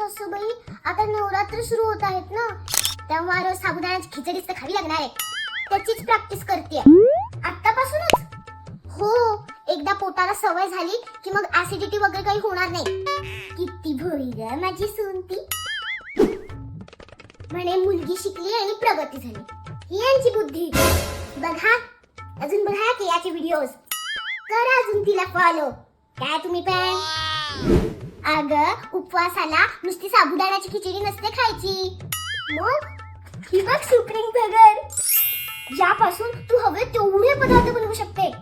सासूबाई आता नवरात्र सुरू होत आहेत ना. त्यामुळे रोज साबुदाण्याची खिचडीच तर खावी लागणार आहे. त्याचीच प्रॅक्टिस करते आतापासूनच हो. एकदा पोटाला सवय झाली की मग ऍसिडिटी वगैरे काही होणार नाही. किती भोळी ग माझी सुनती. म्हणे मुलगी शिकली आणि प्रगती झाली. ही यांची बुद्धी. बघा. अजून बघा की याचे व्हिडिओज करा अजून तिला फॉलो काय तुम्ही पण? अग उपवासाला नुसती साबुदाण्याची खिचडी नसते खायची. मग? ही बघ सुप्रीम भगर ज्यापासून तू हवे तेवढे पदार्थ बनवू शकते.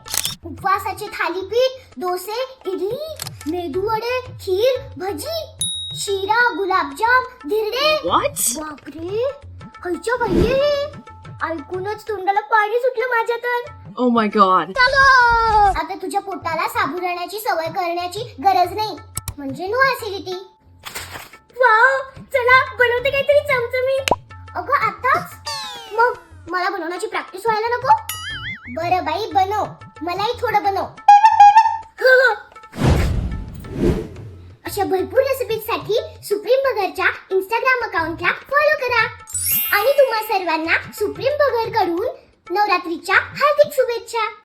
उपवासाचे थालीपीठ डोसे इडली मेदू वडे खीर भजी शिरा गुलाबजाम धिरडे? बापरे खायच्या पाहिजे ऐकूनच तोंडाला पाणी सुटलं माझ्या तर Oh my god. आता तुझ्या पोटाला साबुदाण्याची सवय करण्याची गरज नाही. म्हणजे नो ऍसिडिटी वाव चला बनवते काहीतरी चमचमी अगं आताच? मग मला बनवण्याची प्रॅक्टिस व्हायला नको? बरं बाई बनव. मलाही थोडं बनव. अशा भरपूर रेसिपीजसाठी सुप्रीम बगरच्या इंस्टाग्राम अकाउंटला फॉलो करा. आणि तुम्हा सर्वांना सुप्रीम बगरकडून नवरात्रीच्या हार्दिक शुभेच्छा.